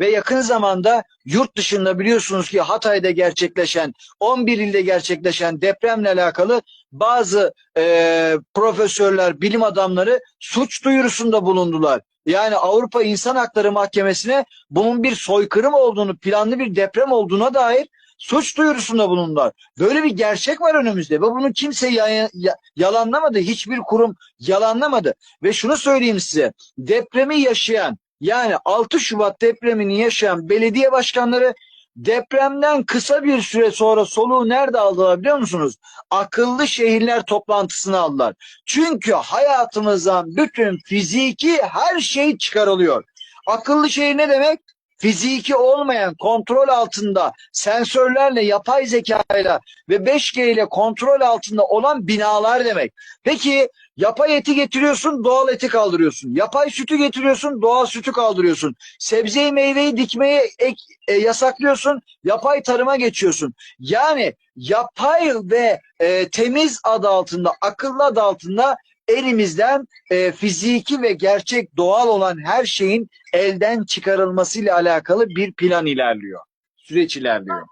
ve yakın zamanda yurt dışında biliyorsunuz ki Hatay'da gerçekleşen 11 ilde gerçekleşen depremle alakalı bazı e, profesörler, bilim adamları suç duyurusunda bulundular. Yani Avrupa İnsan Hakları Mahkemesi'ne bunun bir soykırım olduğunu, planlı bir deprem olduğuna dair suç duyurusunda bulundular. Böyle bir gerçek var önümüzde ve bunu kimse ya- ya- yalanlamadı. Hiçbir kurum yalanlamadı. Ve şunu söyleyeyim size. Depremi yaşayan yani 6 Şubat depremini yaşayan belediye başkanları depremden kısa bir süre sonra soluğu nerede aldılar biliyor musunuz? Akıllı şehirler toplantısını aldılar. Çünkü hayatımızdan bütün fiziki her şey çıkarılıyor. Akıllı şehir ne demek? Fiziki olmayan, kontrol altında, sensörlerle, yapay zekayla ve 5G ile kontrol altında olan binalar demek. Peki yapay eti getiriyorsun, doğal eti kaldırıyorsun. Yapay sütü getiriyorsun, doğal sütü kaldırıyorsun. Sebzeyi, meyveyi dikmeyi ek, e, yasaklıyorsun, yapay tarıma geçiyorsun. Yani yapay ve e, temiz adı altında, akıllı adı altında elimizden e, fiziki ve gerçek doğal olan her şeyin elden çıkarılmasıyla alakalı bir plan ilerliyor. Süreç ilerliyor.